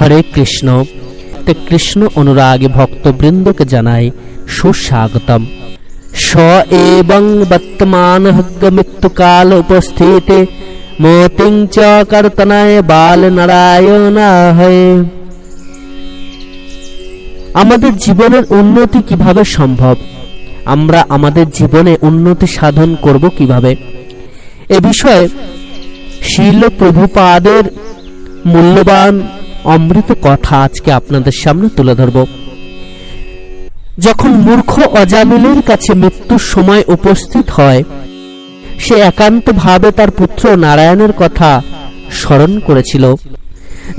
হরে কৃষ্ণ। তে কৃষ্ণ অনুরাগী ভক্তবৃন্দকে জানায় সুস্বাগতম। স এবং বর্তমান মৃত্যুকাল উপস্থিতে মতিং চ কর্তনায় বাল নারায়ণায়। আমাদের জীবনের উন্নতি কীভাবে সম্ভব? আমরা আমাদের জীবনে উন্নতি সাধন করব কীভাবে? এ বিষয়ে শিল প্রভুপাদের মূল্যবান অমৃত কথা আজকে আপনাদের সামনে তুলে ধরব। যখন মূর্খ অজামিলের কাছে মৃত্যুর সময় উপস্থিত হয়, সে একান্তভাবে তার পুত্র নারায়ণের কথা স্মরণ করেছিল।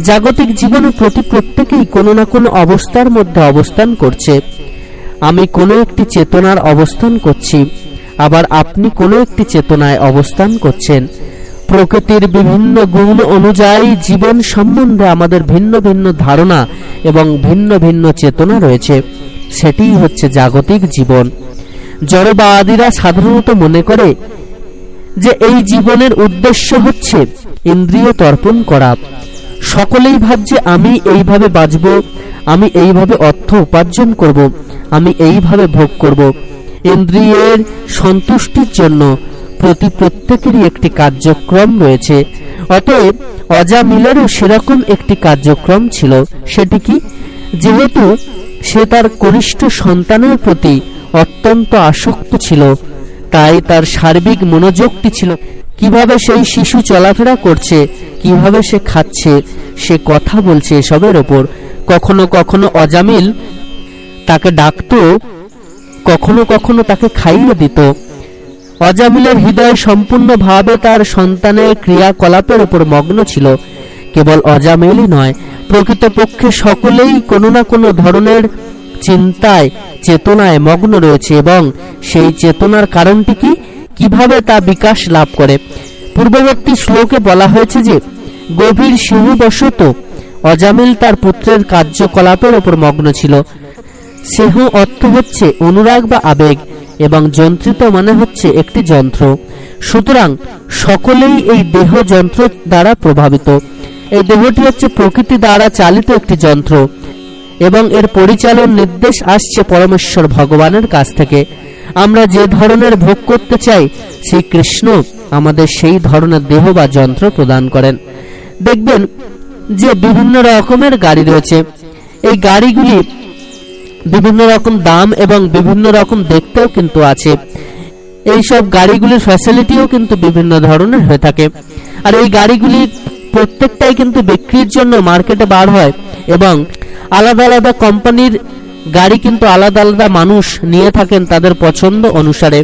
জাগতিক জীবনে প্রতি প্রত্যেকেই কোনো না কোনো অবস্থার মধ্যে অবস্থান করছে। আমি কোনো একটি চেতনার অবস্থান করছি, আবার আপনি কোনো একটি চেতনায় অবস্থান করছেন। প্রকৃতির বিভিন্ন গুণ অনুযায়ী জীবন সম্বন্ধে আমাদের ভিন্ন ভিন্ন ধারণা এবং ভিন্ন ভিন্ন চেতনা রয়েছে। সেটিই হচ্ছে জাগতিক জীবন। জড়বাদীরা সাধারণত মনে করে যে এই জীবনের উদ্দেশ্য হচ্ছে ইন্দ্রিয় তর্পণ করা। সকলেই ভাবছে, আমি এইভাবে বাঁচব, আমি এইভাবে অর্থ উপার্জন করব, আমি এইভাবে ভোগ করব। ইন্দ্রিয়ের সন্তুষ্টির জন্য প্রতি প্রত্যেকেরই একটি কার্যক্রম রয়েছে। অতএব অজা অজামিলেরও সেরকম একটি কার্যক্রম ছিল, সেটি কি? যেহেতু সে তার কনিষ্ঠ সন্তানের প্রতি অত্যন্ত আসক্ত ছিল, তাই তার সার্বিক মনোযোগটি ছিল। কীভাবে সেই শিশু চলাফেরা করছে, কীভাবে সে খাচ্ছে, সে কথা বলছে এসবের ওপর। কখনো কখনো অজামিল তাকে ডাকত, কখনো কখনো তাকে খাইয়ে দিত। অজামিলের হৃদয় সম্পূর্ণভাবে তার সন্তানের ক্রিয়াকলাপের উপর মগ্ন ছিল। কেবল অজামিলই নয়, প্রকৃতপক্ষে সকলেই কোনো না কোনো ধরনের চিন্তায়, চেতনায় মগ্ন রয়েছে এবং সেই চেতনার কারণটি কি? কীভাবে তা বিকাশ লাভ করে? পূর্ববর্তী শ্লোকে বলা হয়েছে যে, গভীর সিংহবশত অজামিল তার পুত্রের কার্যকলাপের ওপর মগ্ন ছিল। সেহ অর্থ হচ্ছে অনুরাগ বা আবেগ। এবং যন্ত্রিত মানে হচ্ছে একটি যন্ত্র। সুতরাং সকলেই এই দেহ যন্ত্র দ্বারা প্রভাবিত। এই দেহটি হচ্ছে প্রকৃতি দ্বারা চালিত একটি যন্ত্র এবং এর পরিচালন নির্দেশ আসছে পরমেশ্বর ভগবানের কাছ থেকে। আমরা যে ধরনের ভোগ করতে চাই শ্রী কৃষ্ণ আমাদের সেই ধরনের দেহ বা যন্ত্র প্রদান করেন। দেখবেন যে বিভিন্ন রকমের গাড়ি রয়েছে। এই গাড়িগুলি বিভিন্ন রকম দাম এবং বিভিন্ন রকম দেখতেও কিন্তু আছে। এই সব গাড়িগুলির ফ্যাসিলিটিও কিন্তু বিভিন্ন ধরনের হয়ে থাকে। আর এই গাড়িগুলি প্রত্যেকটাই কিন্তু বিক্রির জন্য মার্কেটে বার হয় এবং আলাদা আলাদা কোম্পানির গাড়ি কিন্তু আলাদা আলাদা মানুষ নিয়ে থাকেন তাদের পছন্দ অনুসারে।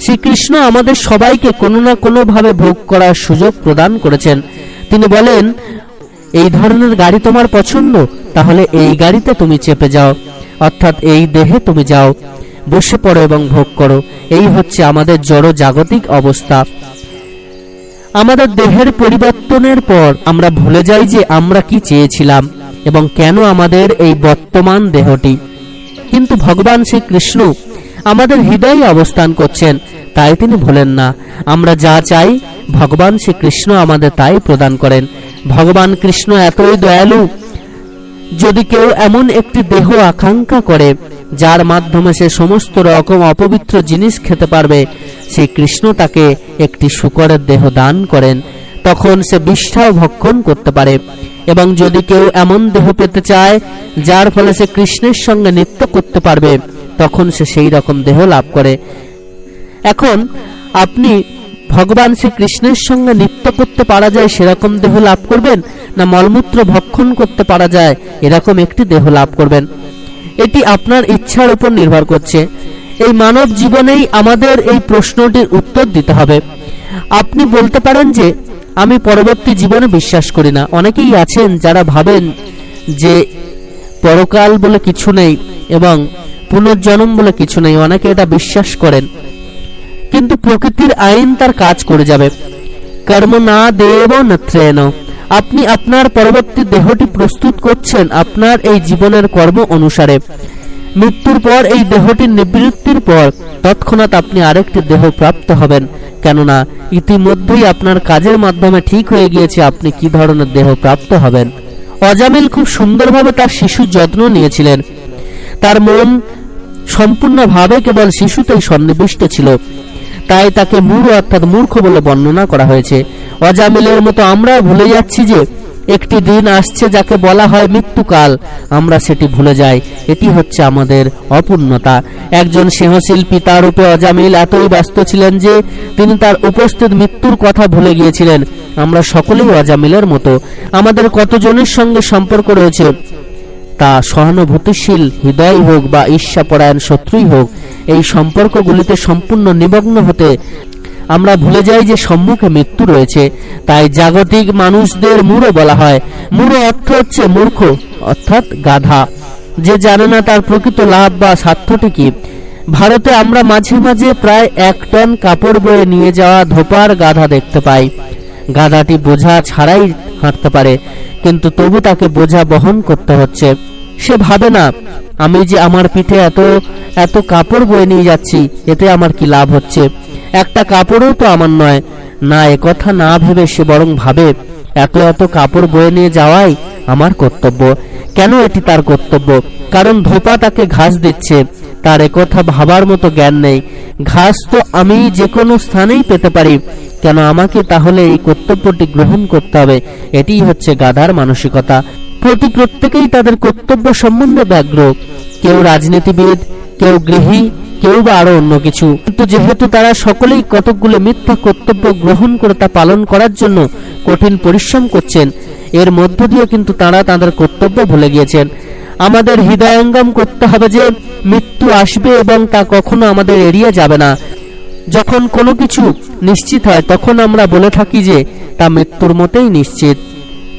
শ্রীকৃষ্ণ আমাদের সবাইকে কোনো না কোনো ভাবে ভোগ করার সুযোগ প্রদান করেছেন। তিনি বলেন এই ধরনের গাড়ি তোমার পছন্দ, তাহলে এই গাড়িতে তুমি চেপে যাও। অর্থাৎ এই দেহে তুমি যাও। বসে পড়ো এবং ভোগ করো। এই হচ্ছে আমাদের জড় জাগতিক অবস্থা। আমাদের দেহের পরিবর্তনের পর আমরা ভুলে যাই যে আমরা কি চেয়েছিলাম এবং কেন আমাদের এই বর্তমান দেহটি। কিন্তু ভগবান শ্রীকৃষ্ণ আমাদের হৃদয়ে অবস্থান করছেন, তাই তিনি ভোলেন না। আমরা যা চাই, ভগবান শ্রীকৃষ্ণ আমাদের তাই প্রদান করেন। ভগবান কৃষ্ণ এতই দয়ালু, যদি কেউ এমন একটি দেহ আকাঙ্ক্ষা করে, যার মাধ্যমে সে সমস্ত রকম অপবিত্র জিনিস খেতে পারবে সেই কৃষ্ণ তাকে একটি শুকরের দেহ দান করেন, তখন সে বিষ্ঠাও ভক্ষণ করতে পারে। এবং যদি কেউ এমন দেহ পেতে চায়, যার ফলে সে কৃষ্ণের সঙ্গে নৃত্য করতে পারবে, তখন সে সেই রকম দেহ লাভ করে। এখন, আপনি ভগবান শ্রীকৃষ্ণের সঙ্গে নৃত্য করতে পারা যায়, সেরকম দেহ লাভ করবেন না মলমূত্র ভক্ষণ করতে পারা যায়, এরকম একটি দেহ লাভ করবেন। এটি আপনার ইচ্ছার উপর নির্ভর করছে। এই মানব জীবনেই আমাদের এই প্রশ্নটির উত্তর দিতে হবে। আপনি বলতে পারেন যে, আমি পরবর্তী জীবনে বিশ্বাস করি না। অনেকেই আছেন যারা ভাবেন যে, পরকাল বলে কিছু নেই এবং পুনর্জন্ম বলে কিছু নেই। অনেকে এটা বিশ্বাস করেন। কিন্তু প্রকৃতির আইন তার কাজ করে যাবে। কর্ম না দেব নত্রেন আপনি আপনার পরবর্তী দেহটি প্রস্তুত করছেন, আপনার এই জীবনের কর্ম অনুসারে। মৃত্যুর পর এই দেহটির নিবৃত্তির পর তৎক্ষণাৎ আপনি আরেকটি দেহ প্রাপ্ত হবেন। কেননা, ইতিমধ্যেই আপনার কাজের মাধ্যমে ঠিক হয়ে গিয়েছে আপনি কি ধরনের দেহ প্রাপ্ত হবেন। অজামিল খুব সুন্দরভাবে তার শিশুর যত্ন নিয়েছিলেন। তার মন সম্পূর্ণভাবে কেবল শিশুতেই সন্নিবিষ্ট ছিল। তাই তাকে মূঢ় অর্থাৎ মূর্খ বলে বর্ণনা করা হয়েছে। অজামিলের মতো আমরাও ভুলে যাচ্ছি যে, একটি দিন আসছে যাকে বলা হয় মৃত্যুকাল। আমরা সেটি ভুলে যাই। এটি হচ্ছে আমাদের অপূর্ণতা। একজন সিংহশিল্পী তার রূপে অজামিল এতই ব্যস্ত ছিলেন যে, তিনি তার উপস্থিত মৃত্যুর কথা ভুলে গিয়েছিলেন। আমরা সকলেই অজামিলের মতো। আমাদের কতজনের সঙ্গে সম্পর্ক রয়েছে? তা সহানুভূতিশীল, হৃদয় হোক বা ঈর্ষাপরায়ণ, শত্রুই হোক, এই সম্পর্কগুলিতে সম্পূর্ণ নিমগ্ন হতে আমরা ভুলে যাই যে সম্মুখে মৃত্যু রয়েছে। তাই জাগতিক মানুষদের মূঢ় বলা হয়, মূঢ় অর্থ হচ্ছে মূর্খ, অর্থাৎ গাধা। যে জানে না তার প্রকৃত লাভ বা স্বার্থটি কি। ভারতে আমরা মাঝে মাঝে প্রায় এক টন কাপড় বয়ে নিয়ে যাওয়া ধোপার গাধা দেখতে পাই। গাধাটি বোঝা ছাড়াই হাঁটতে পারে, কিন্তু তবু তাকে বোঝা বহন করতে হচ্ছে। সে ভাবে না, আমি যে আমার পিঠে এত এত কাপড় বয়ে নিয়ে যাচ্ছি, এতে আমার কি লাভ হচ্ছে? একটা কাপড়ও তো আমার নয়। না কথা না ভেবে সে বরং ভাবে, এত এত কাপড় বয়ে নিয়ে যাওয়াই আমার কর্তব্য। কেন এটি তার কর্তব্য? কারণ ধোপা তাকে ঘাস দিচ্ছে। তার একথা ভাবার মতো জ্ঞান নেই। ঘাস তো আমি যে কোনো স্থানেই পেতে পারি। কেন আমাকে তাহলে এই কর্তব্যটি গ্রহণ করতে হবে? এটিই হচ্ছে গাধার মানসিকতা। প্রতি প্রত্যেকেই তাদের কর্তব্য সম্বন্ধে ব্যগ্র। কেউ রাজনীতিবিদ, কেউ গৃহী, কেউ বা আরও অন্য কিছু। কিন্তু যেহেতু তারা সকলেই কতকগুলো মিথ্যা কর্তব্য গ্রহণ করে তা পালন করার জন্য কঠিন পরিশ্রম করছেন, এর মধ্য দিয়ে কিন্তু তারা তাদের কর্তব্য ভুলে গিয়েছেন। আমাদের হৃদয়ঙ্গম করতে হবে যে, মৃত্যু আসবে এবং তা কখনো আমাদের এড়িয়ে যাবে না। যখন কোনো কিছু নিশ্চিত হয়, তখন আমরা বলে থাকি যে, তা মৃত্যুর মতেই নিশ্চিত।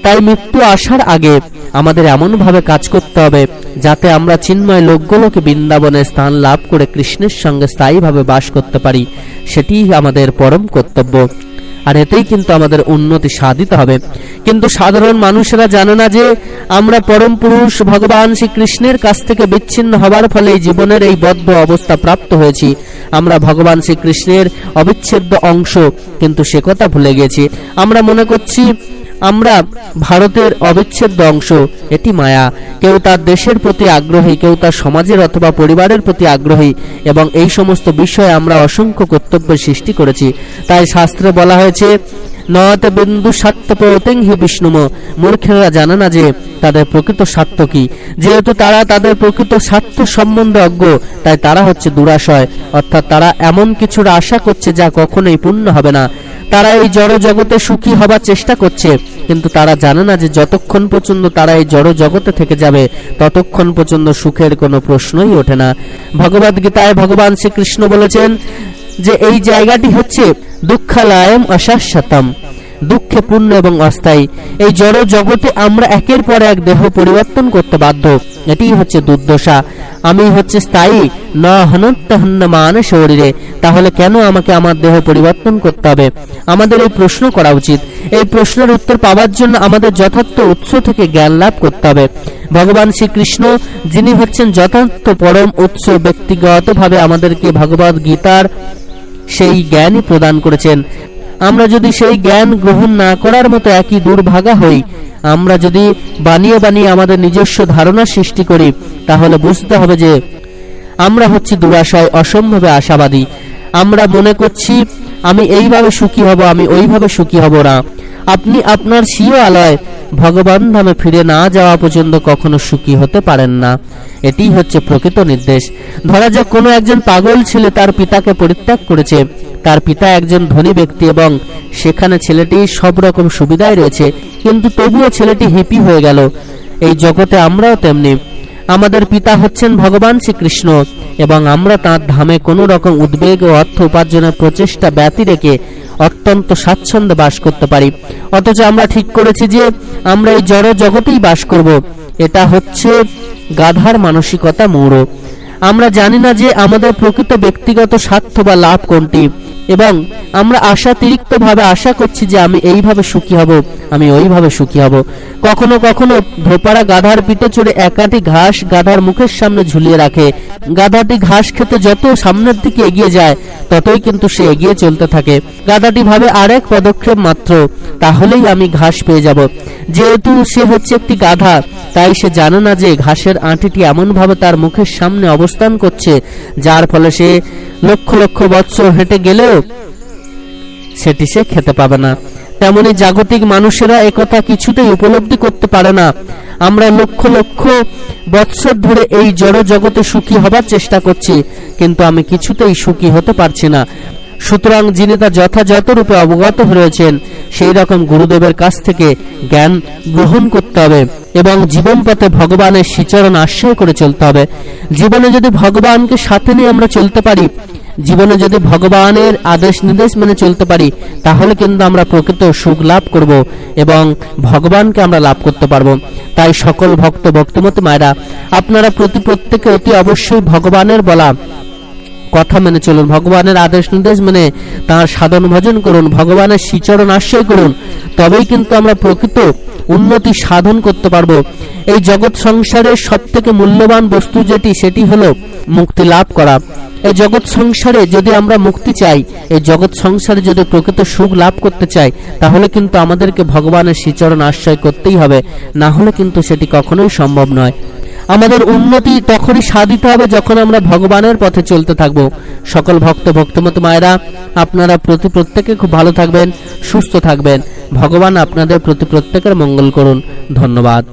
তাই মৃত্যু আসার আগে আমাদের এমনভাবে কাজ করতে হবে, যাতে আমরা চিন্ময় লোকগুলোকে বৃন্দাবনে স্থান লাভ করে কৃষ্ণের সঙ্গে স্থায়ীভাবে বাস করতে পারি, সেটিই আমাদের পরম কর্তব্য। আর এতেই কিন্তু আমাদের উন্নতি সাধিত হবে। কিন্তু সাধারণ মানুষেরা জানে না যে আমরা পরম পুরুষ ভগবান শ্রীকৃষ্ণের কাছ থেকে বিচ্ছিন্ন হবার ফলে জীবনের এই বদ্ধ অবস্থা প্রাপ্ত হয়েছি। আমরা ভগবান শ্রীকৃষ্ণের অবিচ্ছেদ্য অংশ, কিন্তু সে কথা ভুলে গেছি। আমরা মনে করছি, আমরা ভারতের অবিচ্ছেদ্য অংশ, এটি মায়া। কেউ তার দেশের প্রতি আগ্রহী, কেউ তার সমাজের অথবা পরিবারের প্রতি আগ্রহী, এবং এই সমস্ত বিষয়ে আমরা অসংখ্য কর্তব্যের সৃষ্টি করেছি। তাই শাস্ত্রে বলা হয়েছে নয়ত বিন্দু স্বার্থ প্রতিং হি বিষ্ণুম মূর্খেরা জানে না যে তাদের প্রকৃত স্বার্থ কি। যেহেতু তারা তাদের প্রকৃত স্বার্থ সম্বন্ধে অজ্ঞ, তাই তারা হচ্ছে দুরাশয়। অর্থাৎ তারা এমন কিছুর আশা করছে যা কখনোই পূর্ণ হবে না। তারা এই জড় জগতে সুখী হবার চেষ্টা করছে, কিন্তু তারা জানে না যে যতক্ষণ পর্যন্ত তারা এই জড় জগতে থেকে যাবে, ততক্ষণ পর্যন্ত সুখের কোনো প্রশ্নই ওঠে না। ভগবদ গীতায় ভগবান শ্রীকৃষ্ণ বলেছেন যে এই জায়গাটি হচ্ছে দুঃখালয়ম অশাশ্বতম দুঃখে পূর্ণ এবং অস্থায়ী। এই জড় জগতে আমরা একের পর এক দেহ পরিবর্তন করতে বাধ্য। এটিই হচ্ছে দুর্দশা। আমি হচ্ছে স্থায়ী। ন মান শরীরে। তাহলে কেন আমাকে আমার দেহ পরিবর্তন করতে হবে? আমাদের এই প্রশ্ন করা উচিত। এই প্রশ্নের উত্তর পাওয়ার জন্য আমাদের যথার্থ উৎস থেকে জ্ঞান লাভ করতে হবে। ভগবান শ্রীকৃষ্ণ, যিনি হচ্ছেন যথার্থ পরম উৎস ব্যক্তিগতভাবে আমাদেরকে ভগবত গীতার সেই জ্ঞানই প্রদান করেছেন। আমরা যদি সেই জ্ঞান গ্রহণ না করার মতো একই দুর্ভাগা হই, আমরা যদি বানিয়ে বানিয়ে আমাদের নিজস্ব ধারণা সৃষ্টি করি, তাহলে বুঝতে হবে যে আমরা হচ্ছি দুরাশয় অসম্ভবে আশাবাদী। আমরা মনে করছি, আমি এইভাবে সুখী হব, আমি ওইভাবে সুখী হব না। আপনি আপনার সিও আলয় ভগবান ধামে ফিরে না যাওয়া পর্যন্ত কখনো সুখী হতে পারেন না। এটিই হচ্ছে প্রকৃত নির্দেশ। ধরা যাক কোনো একজন পাগল ছেলে তার পিতাকে পরিত্যাগ করেছে। তার পিতা একজন ধনী ব্যক্তি এবং সেখানে ছেলেটি সব রকম সুবিধাই রয়েছে। কিন্তু তবুও ছেলেটি হিপি হয়ে গেল। এই জগতে আমরাও তেমনি। আমাদের পিতা হচ্ছেন ভগবান শ্রীকৃষ্ণ এবং আমরা তাঁর ধামে কোনো রকম উদ্বেগ ও অর্থ উপার্জনের প্রচেষ্টা ব্যতি রেখে অত্যন্ত স্বাচ্ছন্দ্যে বাস করতে পারি। অথচ আমরা ঠিক করেছি যে আমরা এই জড় জগতেই বাস করব। এটা হচ্ছে গাধার মানসিকতা মৌড় আমরা জানি না যে আমাদের প্রকৃত ব্যক্তিগত স্বার্থ বা লাভ কোনটি। এবং আমরা আশাতিরিক্ত ভাবে আশা করছি যে আমি এইভাবে সুখী হব, আমি ওইভাবে সুখী হব। কখনো কখনো ধোপারা গাধার পিঠে চড়ে একাটি ঘাস গাধার মুখের সামনে ঝুলিয়ে রাখে। গাধাটি ঘাস খেতে যত সামনের দিকে এগিয়ে যায়, ততই কিন্তু সে এগিয়ে চলতে থাকে। গাধাটি ভাবে আরেক পদক্ষেপ মাত্র, তাহলেই আমি ঘাস পেয়ে যাব। যেহেতু সে হচ্ছে একটি গাধা, তাই সে জানে না যে ঘাসের আঁটিটি এমনভাবে তার মুখের সামনে অবস্থান করছে, যার ফলে সে লক্ষ লক্ষ বৎসর হেঁটে গেলেও সেটি সে খেতে পাবে না। তেমনি জাগতিক মানুষেরা একথা কিছুতেই উপলব্ধি করতে পারে না। আমরা লক্ষ লক্ষ বৎসর ধরে এই জড় জগতে সুখী হবার চেষ্টা করছি, কিন্তু আমি কিছুতেই সুখী হতে পারছি না। সুতরাং যিনি তা যথাযথ রূপে অবগত হয়েছেন, সেই রকম গুরুদেবের কাছ থেকে জ্ঞান গ্রহণ করতে হবে এবং জীবন পথে ভগবানের শ্রীচরণ আশ্রয় করে চলতে হবে। জীবনে যদি ভগবানকে সাথে নিয়ে আমরা চলতে পারি, জীবনে যদি ভগবানের আদেশ নির্দেশ মেনে চলতে পারি, তাহলে কিন্তু আমরা প্রকৃত সুখ লাভ করব এবং ভগবানকে আমরা লাভ করতে পারব। তাই সকল ভক্ত, ভক্তিমতী মায়েরা, আপনারা প্রতি প্রত্যেকে অতি অবশ্যই ভগবানের বলা কথা মেনে চলুন, ভগবানের আদেশ নির্দেশ মেনে তার সাধন ভজন করুন, ভগবানের শ্রীচরণ আশ্রয় করুন, তবেই কিন্তু আমরা প্রকৃত উন্নতি সাধন করতে পারব। এই জগৎ সংসারের সব থেকে মূল্যবান বস্তু যেটি, সেটি হলো মুক্তি লাভ করা। এই জগৎ সংসারে যদি আমরা মুক্তি চাই, এই জগৎ সংসারে যদি প্রকৃত সুখ লাভ করতে চাই, তাহলে কিন্তু আমাদেরকে ভগবানের শ্রীচরণ আশ্রয় করতেই হবে। না হলে কিন্তু সেটি কখনোই সম্ভব নয়। আমাদের উন্নতি তখনই সাধিত হবে যখন আমরা ভগবানের পথে চলতে থাকব। সকল ভক্ত, ভক্তমত মায়েরা, আপনারা প্রতি প্রত্যেকে খুব ভালো থাকবেন, সুস্থ থাকবেন। ভগবান আপনাদের প্রতি প্রত্যেকের মঙ্গল করুন। ধন্যবাদ।